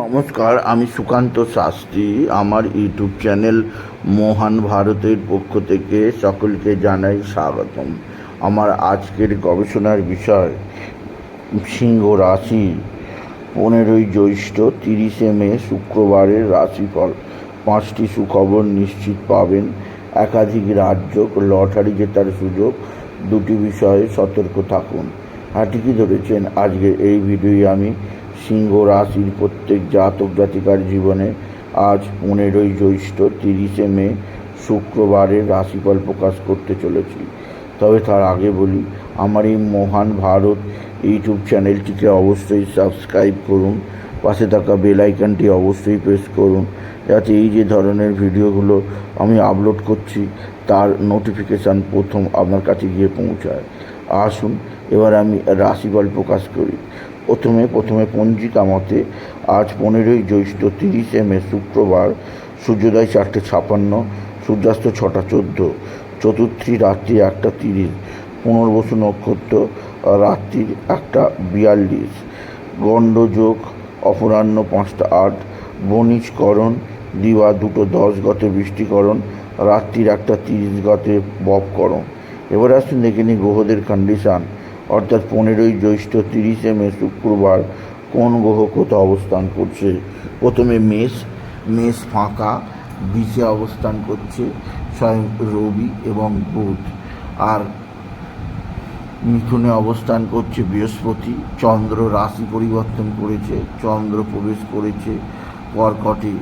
নমস্কার, আমি সুকান্ত শাস্ত্রী। আমার ইউটিউব চ্যানেল মহান ভারতের পক্ষ থেকে সকলকে জানাই স্বাগতম। আমার আজকের গবেষণার বিষয়, সিংহ রাশি। পনেরোই জ্যৈষ্ঠ, তিরিশে মে, শুক্রবারের রাশিফল। পাঁচটি সুখবর নিশ্চিত পাবেন। একাধিক রাজ্য লটারি জেতার সুযোগ, দুটি বিষয়ে সতর্ক থাকুন। ঠিকই ধরেছেন? আজকে এই ভিডিওয়ে আমি সিংহ রাশির প্রত্যেক জাতক জাতিকার জীবনে আজ পনেরোই জ্যৈষ্ঠ তিরিশে মে শুক্রবারের রাশিফল প্রকাশ করতে চলেছি। তবে তার আগে বলি, আমার এই মহান ভারত ইউটিউব চ্যানেলটিকে অবশ্যই সাবস্ক্রাইব করুন, পাশে থাকা বেল আইকনটি অবশ্যই প্রেস করুন, যাতে এই যে ধরনের ভিডিওগুলো আমি আপলোড করছি, তার নোটিফিকেশান প্রথম আপনার কাছে গিয়ে পৌঁছায়। আসুন, এবার আমি রাশিফল প্রকাশ করি। প্রথমে প্রথমে পঞ্জিকা মতে আজ পনেরোই জ্যৈষ্ঠ তিরিশে মে শুক্রবার, সূর্যোদয় চারটে ছাপান্ন, সূর্যাস্ত ছটা চোদ্দ, চতুর্থী রাত্রি একটা তিরিশ, পুনর্বসু নক্ষত্র রাত্রি একটা বিয়াল্লিশ, গণ্ডযোগ অপরাহ্ন পাঁচটা আট, বণিজকরণ দিবা দুটো দশ গতে বৃষ্টিকরণ, রাত্রির একটা তিরিশ গতে বপকরণ। এবার আসুন দেখে নিই গ্রহদের কন্ডিশান অর্থাৎ পনেরোই জ্যৈষ্ঠ তিরিশে মে শুক্রবার কোন গ্রহ কোথাও অবস্থান করছে? প্রথমে মেষ মেষ ফাঁকা বিচে অবস্থান করছে, স্বয়ং রবি এবং বুধ। আর মিথুনে অবস্থান করছে বৃহস্পতি, চন্দ্র রাশি পরিবর্তন করেছে, চন্দ্র প্রবেশ করেছে কর্কটে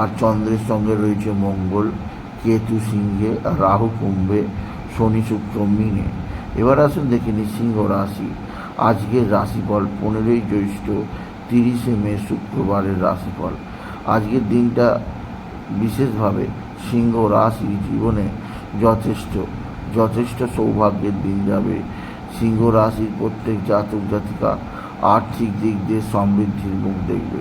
আর চন্দ্রের সঙ্গে রয়েছে মঙ্গল, কেতু সিংহে আর রাহু কুম্ভে, শনি শুক্র মিনে। এবার আসুন দেখে নিই সিংহ রাশি। আজকের রাশিফল পনেরোই জ্যৈষ্ঠ, তিরিশে মে শুক্রবারের রাশিফল। আজকের দিনটা বিশেষভাবে সিংহ রাশি জীবনে যথেষ্ট যথেষ্ট সৌভাগ্যের দিন যাবে। সিংহ রাশির প্রত্যেক জাতক জাতিকা আর্থিক দিক দিয়ে সমৃদ্ধির মুখ দেখবে।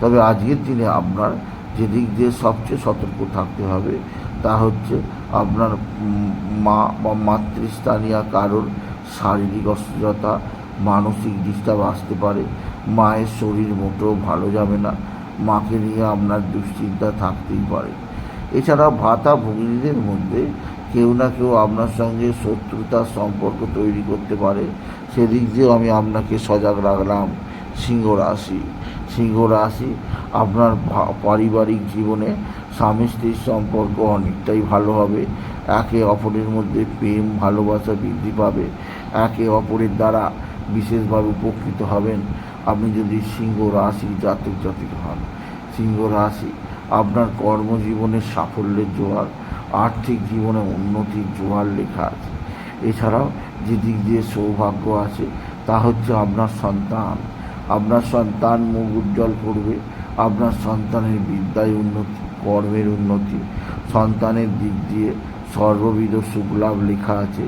তবে আজকের দিনে আপনার যে দিক দিয়ে সবচেয়ে সতর্ক থাকতে হবে তা হচ্ছে আপনার মা বা মাতৃস্থানীয় কারোর শারীরিক অসুস্থতা, মানসিক ডিস্টার্ব আসতে পারে, মায়ের শরীর মোটেও ভালো যাবে না, মাকে নিয়ে আপনার দুশ্চিন্তা থাকতেই পারে। এছাড়া ভাতা ভগিনীদের মধ্যে কেউ না কেউ আপনার সঙ্গে শত্রুতার সম্পর্ক তৈরি করতে পারে। সেদিক দিয়েও আমি আপনাকে সজাগ রাখলাম সিংহ রাশি। সিংহ রাশি আপনার পারিবারিক জীবনে স্বামী স্ত্রীর সম্পর্ক অনেকটাই ভালো হবে। একে অপরের মধ্যে প্রেম, ভালোবাসা বৃদ্ধি পাবে। একে অপরের দ্বারা বিশেষভাবে উপকৃত হবেন। আপনি যদি সিংহ রাশি জাতক জাতিক হন, সিংহ রাশি আপনার কর্মজীবনের সাফল্যের জোয়ার, আর্থিক জীবনে উন্নতির জোয়ার লেখা আছে। এছাড়াও যে দিক দিয়ে সৌভাগ্য আছে, তা হচ্ছে আপনার সন্তান। আপনার সন্তান মুখ উজ্জ্বল করবে, আপনার সন্তানের বিদ্যায় উন্নতি কর্মের উন্নতি। সন্তানের দিক দিয়ে সর্ববিধ সুখলাভ লেখা আছে।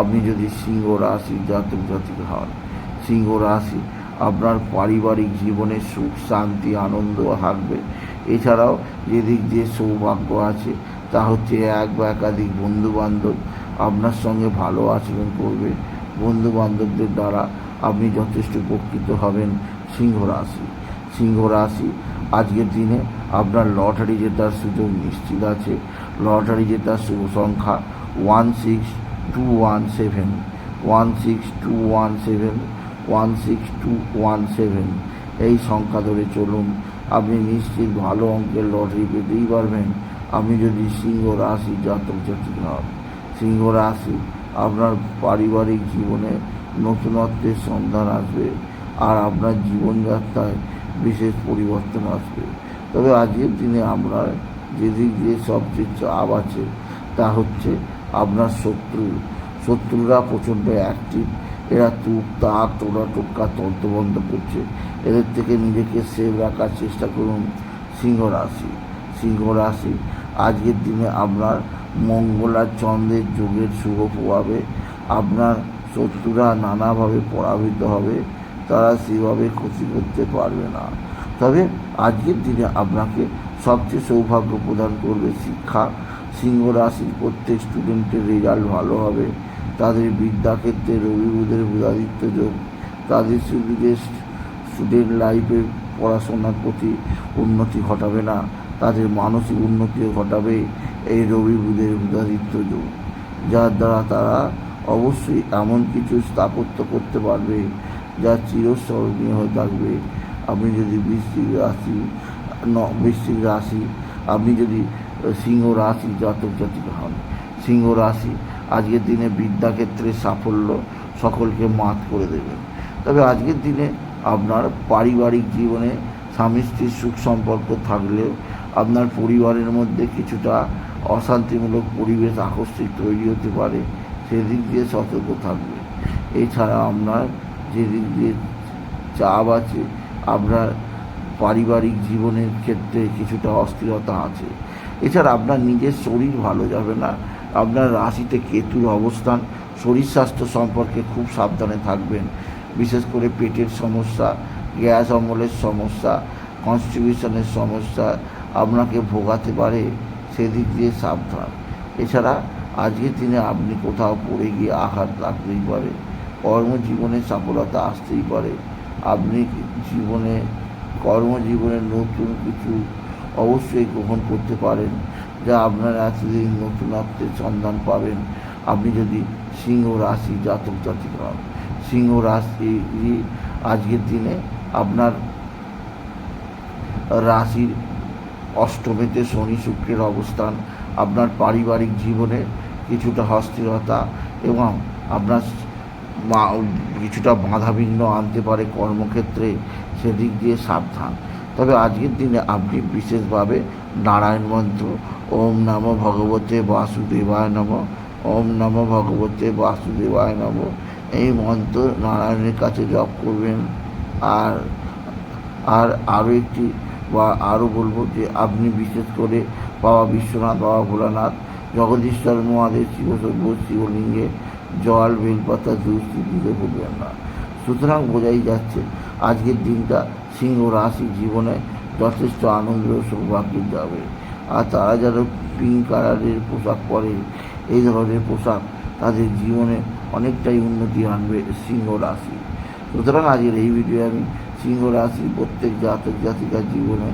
আপনি যদি সিংহ রাশি জাতক জাতিক হন, সিংহ রাশি আপনার পারিবারিক জীবনে সুখ, শান্তি, আনন্দ থাকবে এছাড়াও যে দিক দিয়ে সৌভাগ্য আছে, তা হচ্ছে এক বা একাধিক বন্ধু বান্ধব আপনার সঙ্গে ভালো আচরণ করবে। বন্ধু বান্ধবদের দ্বারা আপনি যথেষ্ট উপকৃত হবেন সিংহ রাশি। সিংহ রাশি আজকের দিনে আপনার লটারি জেতার সুযোগ নিশ্চিত আছে। লটারি জেতার শুভ সংখ্যা one six two one seven one six two one seven one six two one seven এই সংখ্যা ধরে চলুন। আপনি নিশ্চিত ভালো অঙ্কের লটারি পেতেই পারবেন। আপনি যদি সিংহ রাশি জাতক জাতিক হন, সিংহ রাশি আপনার পারিবারিক জীবনে নতুনত্বের সন্ধান আসবে আর আপনার জীবনযাত্রায় বিশেষ পরিবর্তন আসবে। তবে আজকের দিনে আমরা যেদিক দিয়ে সবচেয়ে চাপ আছে, তা হচ্ছে আপনার শত্রু। শত্রুরা প্রচণ্ড অ্যাক্টিভ এরা তুপ তাক, টোনা টোটকা তন্ত্রবন্ধ করছে। এদের থেকে নিজেকে সেভ রাখার চেষ্টা করুন সিংহ রাশি। সিংহ রাশি, আজকের দিনে আপনার মঙ্গল আর চন্দ্রের যোগের শুভ প্রভাবে আপনার শত্রুরা নানাভাবে পরাভূত হবে, তারা সেভাবে ক্ষতি করতে পারবে না। তবে আজকের দিনে আপনাকে সবচেয়ে সৌভাগ্য প্রদান করবে শিক্ষা। সিংহ রাশির প্রত্যেক স্টুডেন্টের রেজাল্ট ভালো হবে। তাদের বিদ্যাক্ষেত্রে রবি বুধের বুধাদিত্য যোগ। তাদের সুবিধে স্টুডেন্ট লাইফে পড়াশোনার প্রতি উন্নতি ঘটাবে না। তাদের মানসিক উন্নতিও ঘটাবে এই রবি বুধের বুধাদিত্য যোগ। যার দ্বারা তারা অবশ্যই এমন কিছু স্থাপত্য করতে পারবে যা চিরস্মরণীয় হয়ে থাকবে। আপনি যদি বৃশ্চিক রাশি, ন বৃশ্চিক রাশি, আপনি যদি সিংহ রাশি জাতক জাতিকা হন। সিংহ রাশি আজকের দিনে বিদ্যাক্ষেত্রে সাফল্য সকলকে মাত করে দেবে। তবে আজকের দিনে আপনার পারিবারিক জীবনে স্বামী স্ত্রীর সুখ সম্পর্ক থাকলেও আপনার পরিবারের মধ্যে কিছুটা অশান্তিমূলক পরিবেশ আকস্মিক তৈরি হতে পারে, সেদিক দিয়ে সতর্ক থাকবে। এছাড়া আপনার যেদিক দিয়ে চাপ আছে আপনার পারিবারিক জীবনের ক্ষেত্রে কিছুটা অস্থিরতা আছে। এছাড়া আপনার নিজের শরীর ভালো যাবে না। আপনার রাশিতে কেতুর অবস্থান, শরীর স্বাস্থ্য সম্পর্কে খুব সাবধানে থাকবেন। বিশেষ করে পেটের সমস্যা, গ্যাস অম্বলের সমস্যা, কনস্টিটিউশনের সমস্যা আপনাকে ভোগাতে পারে সেদিক দিয়ে সাবধান। এছাড়া আজকের দিনে আপনি কোথাও পড়ে গিয়ে আঘাত লাগতেই পারে। কর্মজীবনে সফলতা আসতেই পারে। আপনি জীবনে, কর্মজীবনে নতুন কিছু অবশ্যই গ্রহণ করতে পারেন, যা আপনার এতদিন নতুনত্বের সন্ধান পাবেন। আপনি যদি সিংহ রাশি জাতক জাতিক হন, সিংহ রাশি আজকের দিনে আপনার রাশির অষ্টমীতে শনি শুক্রের অবস্থান, আপনার পারিবারিক জীবনে কিছুটা অস্থিরতা এবং আপনার কিছুটা বাধাবিঘ্ন আনতে পারে কর্মক্ষেত্রে, সেদিক দিয়ে সাবধান। তবে আজকের দিনে আপনি বিশেষভাবে নারায়ণ মন্ত্র, ওম নম ভগবতে বাসুদেবায় নম, ওম নম ভগবতে বাসুদেবায় নম, এই মন্ত্র নারায়ণের কাছে জপ করবেন। আর আর আরও একটি বা আরও বলব যে আপনি বিশেষ করে বাবা বিশ্বনাথ, বাবা ভোলানাথ, জগদীশ্বর মহাদেব, শিবসর্ব, শিবলিঙ্গে জল, বেলপাতা দুষ্টি দিতে ভুলবেন না। সুতরাং বোঝাই যাচ্ছে, আজকের দিনটা সিংহ রাশি জীবনে যথেষ্ট আনন্দ ও সৌভাগ্যের যাবে। আর তারা যারা পিঙ্ক কালারের পোশাক পরে, এই ধরনের পোশাক তাদের জীবনে অনেকটাই উন্নতি আনবে সিংহ রাশি। সুতরাং আজকের এই ভিডিও আমি সিংহ রাশি প্রত্যেক জাতক জাতিকার জীবনে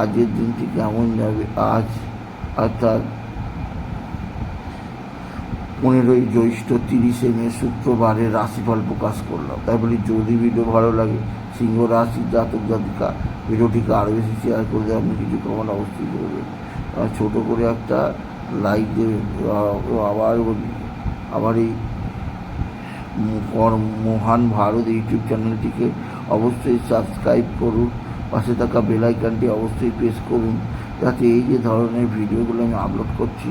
আজকের দিনটি কেমন যাবে, আজ অর্থাৎ পনেরোই জ্যৈষ্ঠ তিরিশে মে শুক্রবারের রাশিফল প্রকাশ করলাম। তাই বলি, যদি ভিডিও ভালো লাগে, সিংহ রাশি, জাতক, জাতিকা, ভিডিওটিকে আরও বেশি শেয়ার করে দেয় আপনি কিছু কমান অবশ্যই করবেন। ছোটো করে একটা লাইক দেবেন আবার বলি, আবার এই মহান ভারত ইউটিউব চ্যানেলটিকে অবশ্যই সাবস্ক্রাইব করুন, পাশে থাকা বেল আইকনটি অবশ্যই প্রেস করুন, যাতে এই যে ধরনের ভিডিওগুলো আমি আপলোড করছি